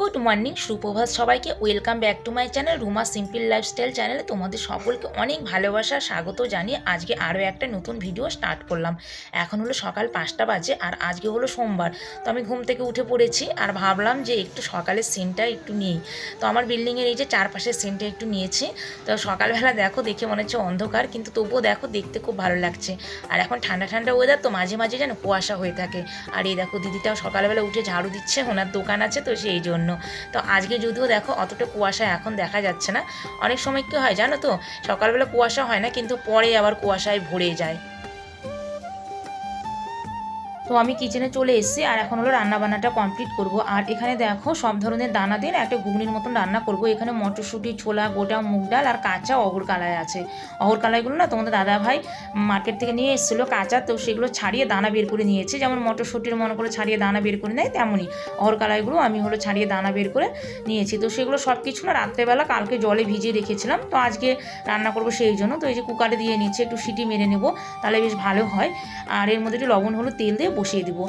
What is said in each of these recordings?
Good morning সুপ্রভাত সবাইকে। Welcome back to my channel Ruma simple lifestyle চ্যানেলে তোমাদের সকলকে অনেক ভালোবাসা, স্বাগত জানিয়ে আজকে আরও একটা নতুন ভিডিও স্টার্ট করলাম। এখন হলো সকাল পাঁচটা বাজে আর আজকে হলো সোমবার। তো আমি ঘুম থেকে উঠে পড়েছি আর ভাবলাম যে একটু সকালের সিনটা একটু নিই। তো আমার বিল্ডিংয়ের এই যে চারপাশের সিনটা একটু নিয়েছি। তো সকালবেলা দেখো দেখে মনে হচ্ছে অন্ধকার কিন্তু তবুও দেখো দেখতে খুব ভালো লাগছে। আর এখন ঠান্ডা ঠান্ডা ওয়েদার তো মাঝে মাঝে যেন কুয়াশা হয়ে থাকে। আর এই দেখো দিদিটাও সকালবেলা উঠে ঝাড়ু দিচ্ছে, ওনার দোকান আছে তো সেই জন্য। তো আজকে যদিও দেখো অতটা কুয়াশা এখন দেখা যাচ্ছে না। অনেক সময় কী হয় জানো তো? সকালবেলা কুয়াশা হয় না, কিন্তু পরে আবার কুয়াশায় ভরে যায়। তো আমি কিচেনে চলে এসেছি, আর এখন হলো রান্না বান্নাটা কমপ্লিট করব। আর এখানে দেখো সব ধরনের দানা দিয়ে একটা ঘুগনির মতন রান্না করব। এখানে মটরশুঁটি, ছোলা, গোটা, মুগ ডাল, আর কাঁচা অগর কালাই আছে। অগর কালাইগুলো না তোমাদের দাদা ভাই মার্কেট থেকে নিয়ে এসেছিল কাঁচা, তো সেগুলো ছাড়িয়ে দানা বের করে নিয়েছে। যেমন মটরশুঁটির মনে করে ছাড়িয়ে দানা বের করে নেয়, তেমনই অগর কালাইগুলো আমি হলো ছাড়িয়ে দানা বের করে নিয়েছি। তো সেগুলো সব কিছু না রাত্রেবেলা কালকে জলে ভিজিয়ে রেখেছিলাম, তো আজকে রান্না করব সেই জন্য। তো এই যে কুকারে দিয়ে নিচ্ছে, একটু সিটি মেরে নেব, তাহলে বেশ ভালো হয়। আর এর মধ্যে একটু লবণ হলো তেল দিয়ে বসিয়ে দেবো।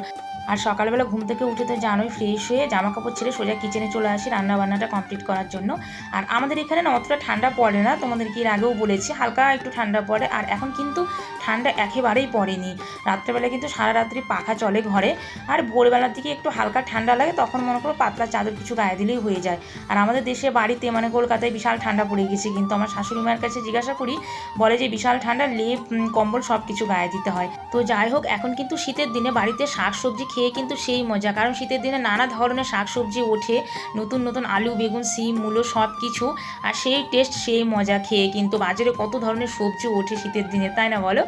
আর সকালবেলা ঘুম থেকে উঠে তো জানোই ফ্রেশ হয়ে জামা কাপড় ছেড়ে সোজা কিচেনে চলে আসি রান্না বান্নাটা কমপ্লিট করার জন্য। আর আমাদের এখানে না অতটা ঠান্ডা পড়ে না, তোমাদেরকে এর আগেও বলেছি, হালকা একটু ঠান্ডা পড়ে। আর এখন কিন্তু ঠান্ডা একেবারেই পড়েনি। রাত্রেবেলা কিন্তু সারা রাত্রি পাখা চলে ঘরে। আর ভোরবেলার দিকে একটু হালকা ঠান্ডা লাগে, তখন মনে করো পাতলা চাদর কিছু গায়ে দিলেই হয়ে যায়। আর আমাদের দেশে বাড়িতে মানে কলকাতায় বিশাল ঠান্ডা পড়ে গেছে, কিন্তু আমার শাশুড়ি মায়ের কাছে জিজ্ঞাসা করি, বলে যে বিশাল ঠান্ডা, লেপ কম্বল সব কিছু গায়ে দিতে হয়। তো যাই হোক, এখন কিন্তু শীতের দিনে বাড়িতে শাক সবজি খেয়ে কিন্তু সেই মজা। কারণ শীতের দিনে নানা ধরনের শাক সবজি ওঠে, নতুন নতুন আলু, বেগুন সিম মূলো সব কিছু আর সেই টেস্ট সেই মজা খেয়ে কিন্তু বাজারে কত ধরনের সবজি ওঠে শীতের দিনে, তাই না বলো?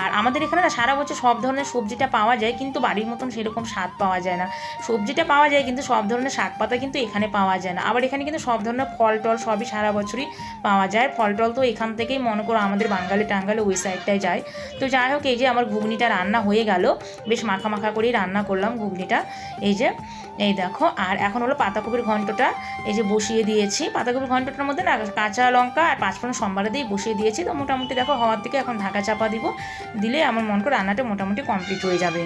আর আমাদের এখানে না সারা বছর সব ধরনের সবজিটা পাওয়া যায়, কিন্তু বাড়ির মতন সেরকম স্বাদ পাওয়া যায় না। সবজিটা পাওয়া যায় কিন্তু সব ধরনের শাক পাতা কিন্তু এখানে পাওয়া যায় না। আবার এখানে কিন্তু সব ধরনের ফল টল সবই সারা বছরই পাওয়া যায়। ফল টল তো এখান থেকেই মনে করো আমাদের বাঙালি টাঙ্গালে ওই সাইডটায় যায়। তো যাই হোক, এই যে আমার ঘুগনিটা রান্না হয়ে গেল। বেশ মাখা মাখা করেই রান্না করলাম ঘুগনিটা। এই যে, এই দেখো, আর এখন হলো পাতাকপির ঘন্টটা। এই যে বসিয়ে দিয়েছি। পাতাকপির ঘন্টটার মধ্যে না কাঁচা লঙ্কা আর পাঁচফোড়ন সম্বারে দিয়ে বসিয়ে দিয়েছি। তো মোটামুটি দেখো হওয়ার থেকে এখন ঢাকা চাপা দিব। দিলে আমার মন করে রান্নাটা মোটামুটি কমপ্লিট হয়ে যাবে।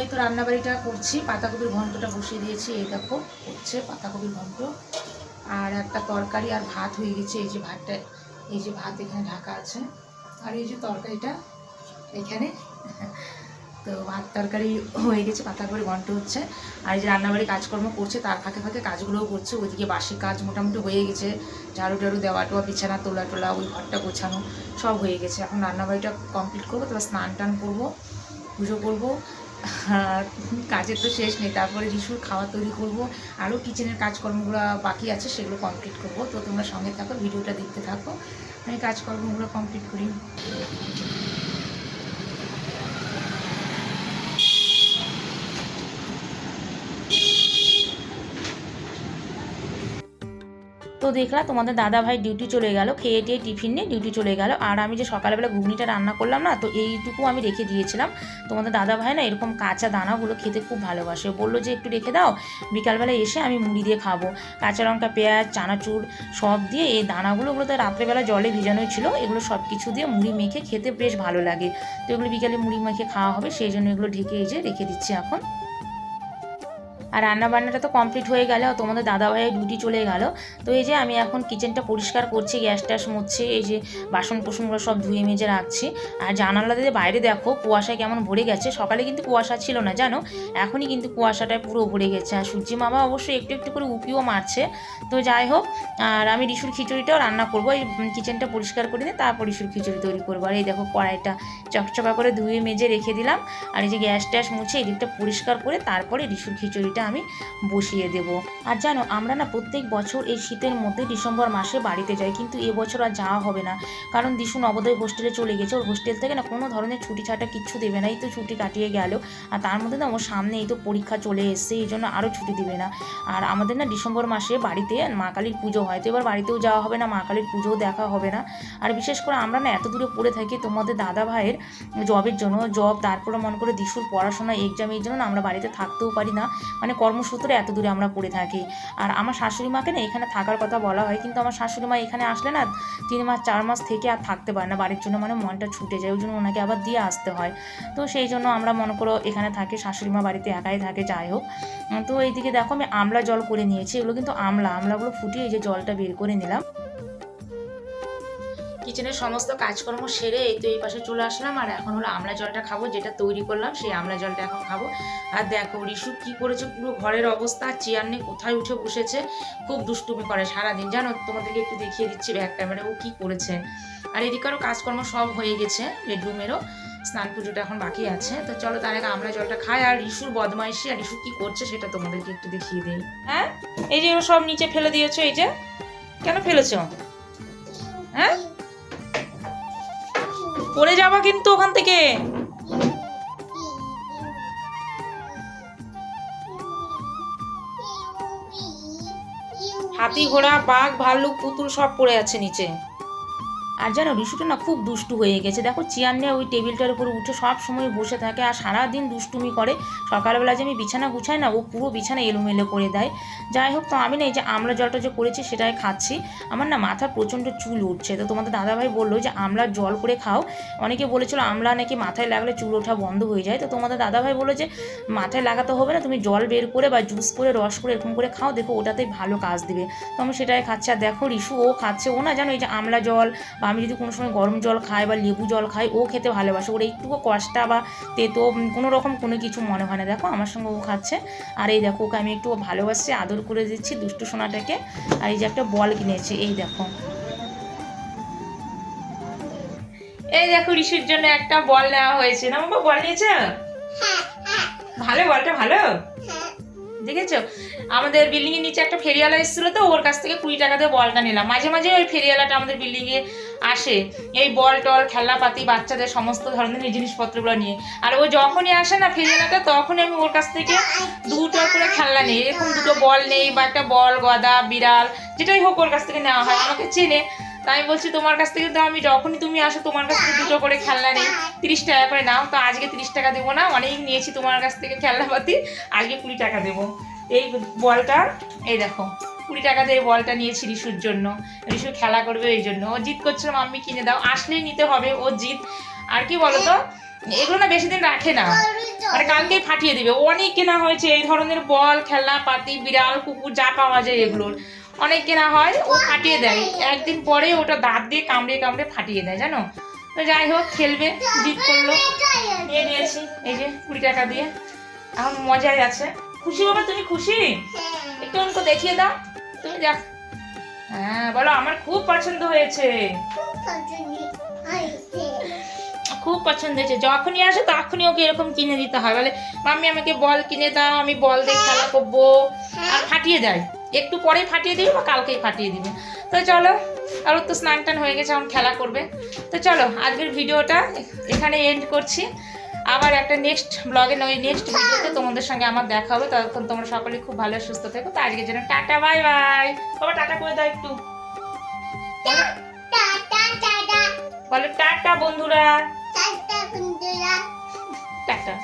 এই তো রান্নাবাড়িটা করছি। পাতাকপির ঘন্টটা বসিয়ে দিয়েছি। এই দেখো, হচ্ছে পাতাকপির ঘন্ট। আর একটা তরকারি আর ভাত হয়ে গেছে। এই যে ভাতটা, এই যে ভাত এখানে ঢাকা আছে। আর এই যে তরকারিটা এখানে। তো ভাত তরকারি হয়ে গেছে পাতাকপির ঘন্ট হচ্ছে। আর এই যে রান্নাবাড়ি কাজকর্ম করছে, তার ফাঁকে ফাঁকে কাজগুলোও করছে। ওইদিকে বাসি কাজ মোটামুটি হয়ে গেছে। ঝাড়ু টাড়ু, দেওয়া টোয়া, বিছানা, তোলা টোলা, ওই ঘরটা গোছানো সব হয়ে গেছে। এখন রান্নাবাড়িটা কমপ্লিট করব, তারপর স্নান টান করব, পুজো করব। কাজের তো শেষ নেই, তারপরে যিশুর খাওয়া তৈরি করব, আরও কিচেনের কাজকর্মগুলো বাকি আছে, সেগুলো কমপ্লিট করব। তো তোমরা সঙ্গে থাকো, ভিডিওটা দেখতে থাকো। আমি কাজকর্মগুলো কমপ্লিট করি। দেখলা তোমাদের দাদা ভাই ডিউটি চলে গেল, খেয়ে টেয়ে টিফিন নিয়ে ডিউটি চলে গেল। আর আমি যে সকালবেলা ঘুগনিটা রান্না করলাম না, তো এইটুকু আমি রেখে দিয়েছিলাম। তোমাদের দাদা ভাই না এরকম কাঁচা দানাগুলো খেতে খুব ভালোবাসে। বলল যে একটু রেখে দাও, বিকালবেলা এসে আমি মুড়ি দিয়ে খাব। কাঁচা লঙ্কা, পেঁয়াজ, চানাচুর সব দিয়ে এই দানাগুলো ওগুলো তো রাত্রেবেলা জলে ভিজানোই ছিল। এগুলো সব কিছু দিয়ে মুড়ি মেখে খেতে বেশ ভালো লাগে। তো এগুলো বিকালে মুড়ি মেখে খাওয়া হবে, সেই জন্য এগুলো ঢেকে এই যে রেখে দিচ্ছি এখন। আর রান্না বান্নাটা তো কমপ্লিট হয়ে গেল তোমাদের দাদা ভাইয়ের ডিউটি চলে গেল। তো এই যে আমি এখন কিচেনটা পরিষ্কার করছি গ্যাস ট্যাস মুছছি, এই যে বাসন কোসনগুলো সব ধুয়ে মেজে রাখছি। আর জানালা দিয়ে বাইরে দেখো কুয়াশায় কেমন ভরে গেছে। সকালে কিন্তু কুয়াশা ছিল না, জানো? এখনই কিন্তু কুয়াশাটায় পুরো ভরে গেছে। আর সূর্যি মামা অবশ্যই একটু একটু করে উপিও মারছে। তো যাই হোক, আর আমি রিসুর খিচুড়িটাও রান্না করব। এই কিচেনটা পরিষ্কার করে নিয়ে তারপর রিসুর খিচুড়ি তৈরি করব। আর এই দেখো কড়াইটা চকচকা করে ধুয়ে মেজে রেখে দিলাম। আর এই যে গ্যাস ট্যাস মুছে এদিকটা পরিষ্কার করে তারপরে রিসুর খিচুড়িটা আমি বসিয়ে দেব। আর জানো, আমরা না প্রত্যেক বছর এই শীতের মধ্যে ডিসেম্বর মাসে বাড়িতে যাই, কিন্তু এবছর আর যাওয়া হবে না। কারণ দিশু নবোদয় হোস্টেলে চলে গেছে, ওর হোস্টেল থেকে না কোনো ধরনের ছুটি ছাটা কিচ্ছু দেবে না, এই তো ছুটি কাটিয়ে গেল। আর তার মধ্যে না ওর সামনে এই তো পরীক্ষা চলে এসছে, এই জন্য আরও ছুটি দেবে না। আর আমাদের না ডিসেম্বর মাসে বাড়িতে মা কালীর পুজো হয়, তো এবার বাড়িতেও যাওয়া হবে না, মা কালীর পুজোও দেখা হবে না। আর বিশেষ করে আমরা না এত দূরে পড়ে থাকি, তোমাদের দাদা ভাইয়ের জবের জন্য, জব, তারপরে মনে করে দিশুর পড়াশোনা এক্সাম এই জন্য আমরা বাড়িতে থাকতেও পারি না। মানে মানে কর্মসূত্রে এত দূরে আমরা পড়ে থাকি। আর আমার শাশুড়ি মাকে না এখানে থাকার কথা বলা হয়, কিন্তু আমার শাশুড়ি মা এখানে আসলে না তিন মাস, চার মাস থেকে আর থাকতে পারে না। বাড়ির জন্য মানে মনটা ছুটে যায়, ওই জন্য ওনাকে আবার দিয়ে আসতে হয়। তো সেই জন্য আমরা মনে করো এখানে থাকি, শাশুড়ি মা বাড়িতে একাই থাকে, যাই হোক। তো এইদিকে দেখো আমি আমলা জল করে নিয়েছি, এগুলো কিন্তু আমলা। আমলাগুলো ফুটিয়ে এই যে জলটা বের করে নিলাম। কিচেনের সমস্ত কাজকর্ম সেরে এই তো এই পাশে চলে আসলাম। আর এখন হলো আমলা জলটা খাব, যেটা তৈরি করলাম, সেই আমলা জলটা এখন খাব। আর দেখো, রিশু কি করেছে, পুরো ঘরের অবস্থা, চেয়ার নিয়ে কোথায় উঠে বসেছে, খুব দুষ্টুমি করে সারাদিন। জানো, তোমাদেরকে একটু দেখিয়ে দিচ্ছি ব্যাক ক্যামেরা ও কি করেছে। আর এদিকেরও কাজকর্ম সব হয়ে গেছে, বেডরুমেরও। স্নান পুজোটা এখন বাকি আছে। তো চলো তার আগে আমরা জলটা খাই, আর রিশুর বদমাইশি, আর রিশু কি করছে সেটা তোমাদেরকে একটু দেখিয়ে দিই। হ্যাঁ? এই যে সব নিচে ফেলে দিয়েছ, এই যে। কেন ফেলেছো? হ্যাঁ? পড়ে যাবা কিন্তু ওখান থেকে। হাতি ঘোড়া বাঘ ভাল্লুক পুতুল সব পড়ে আছে নিচে। আর জানো রিশুটা না খুব দুষ্টু হয়ে গেছে। দেখো চেয়ার নিয়ে ওই টেবিলটার উপরে উঠে সব সময় বসে থাকে আর সারাদিন দুষ্টুমি করে। সকালবেলা যে আমি বিছানা গুছাই না, ও পুরো বিছানা এলোমেলো করে দেয়। যাই হোক, তো আমি না এই যে আমলা জলটা যে করেছি সেটাই খাচ্ছি। আমার না মাথা প্রচণ্ড চুল উঠছে। তো তোমাদের দাদাভাই বলল যে আমলার জল করে খাও। অনেকে বলেছিল, আমলা নাকি মাথায় লাগলে চুল ওঠা বন্ধ হয়ে যায়। তো তোমাদের দাদাভাই বলল যে, মাথায় লাগাতে হবে না, তুমি জল বের করে বা জুস করে, রস করে এরকম করে খাও, দেখো ওটাতেই ভালো কাজ দিবে। তো আমি সেটাই খাচ্ছি। আর দেখো রিশু ও খাচ্ছে, ও না জানো এই যে আমলা জল বা আমি যদি কোনো সময় গরম জল খাই বা লেবু জল খাই ও খেতে ভালোবাসে। ওর একটুকু কষ্টা বা তেতো কোনো রকম কোনো কিছু মনে হয় না। দেখো আমার সঙ্গে ও খাচ্ছে। আর এই দেখো ওকে আমি একটু ভালোবাসছি আদর করে দিচ্ছি দুষ্টু সোনাটাকে। আর এই যে একটা বল কিনেছি এই দেখো। এই দেখো ঋষির জন্য একটা বল নেওয়া হয়েছে। না বাবা বল নিয়েছে? ভালো বলটা ভালো? দেখেছ? আমাদের বিল্ডিং এর নিচে একটা ফেরিওয়ালা এসেছিল তো, ওর কাছ থেকে কুড়ি টাকা দিয়ে বলটা নিলাম। মাঝে মাঝে ওই ফেরিওয়ালাটা আমাদের বিল্ডিং এ আসে। এই বল টল খেলনাপাতি বাচ্চাদের সমস্ত ধরনের জিনিসপত্রগুলো নিয়ে। আর ও যখনই আসে না ফেরিওয়ালাটা, তখনই আমি ওর কাছ থেকে দুটো করে খেলনা নেই। এরকম দুটো বল নেই বা একটা বল, গদা, বিড়াল, যেটাই হোক ওর কাছ থেকে নেওয়া হয়, আমাকে চেনে। তাই বলছি, তোমার কাছ থেকে তো আমি যখনই তুমি আসো, তোমার কাছ থেকে দুটো করে খেলনা নেই। তিরিশ টাকা করে নাও, তো আজকে তিরিশ টাকা দেবো না, অনেক নিয়েছি তোমার কাছ থেকে খেলনাপাতি, আজকে কুড়ি টাকা দেবো। এই বলটা, এই দেখো, কুড়ি টাকা দিয়ে এই বলটা নিয়েছি রিশুর জন্য। রিশু খেলা করবে এই জন্য। ও জিদ করছিল মাম্মি কিনে দাও। আসলেই নিতে হবে, ও জিদ আর কি বলতো, এগুলো না বেশি দিন রাখে না। মানে কালকেই ফাটিয়ে দিবে। অনেক কেনা হয়েছে, এই ধরনের বল, খেলনা, পাতি, বিড়াল, কুকুর, যা পাওয়া যায় এগুলোর। অনেক কেনা হয়, ও ফাটিয়ে দেয়। একদিন পরে ওটা দাঁত দিয়ে কামড়ে কামড়ে ফাটিয়ে দেয়, জানো? তো যাই হোক, খেলবে জিদ করল। নিয়ে নিয়েছি, এই যে কুড়ি টাকা দিয়ে। এখন মজাই আছে। খুশি বাবা তুমি খুশি? একটু অঙ্ক দেখিয়ে দাও। তুমি দেখ হ্যাঁ বলো আমার খুব পছন্দ হয়েছে। খুব পছন্দ হয়েছে। যখনই আসে তখনই ওকে এরকম কিনে দিতে হয়। বলে মাম্মি আমাকে বল কিনে দাও আমি বল দিয়ে খেলা করব। আর ফাটিয়ে দেয়। একটু পরেই ফাটিয়ে দিবে বা কালকেই ফাটিয়ে দিবে। তো চলো আর তো স্নান টান হয়ে গেছে এখন খেলা করবে। তো চলো আজকের ভিডিওটা এখানে এন্ড করছি। আবার একটা নেক্সট ব্লগে ওই নেক্সট ভিডিওতে তোমাদের সঙ্গে আমার দেখা হবে। ততক্ষণ তোমরা সকলে খুব ভালো সুস্থ থেকো। তো আজকের জন্য টাটা বাই বাই বাবা টাটা করে দাও একটু। বলো টাটা বন্ধুরা। টাটা।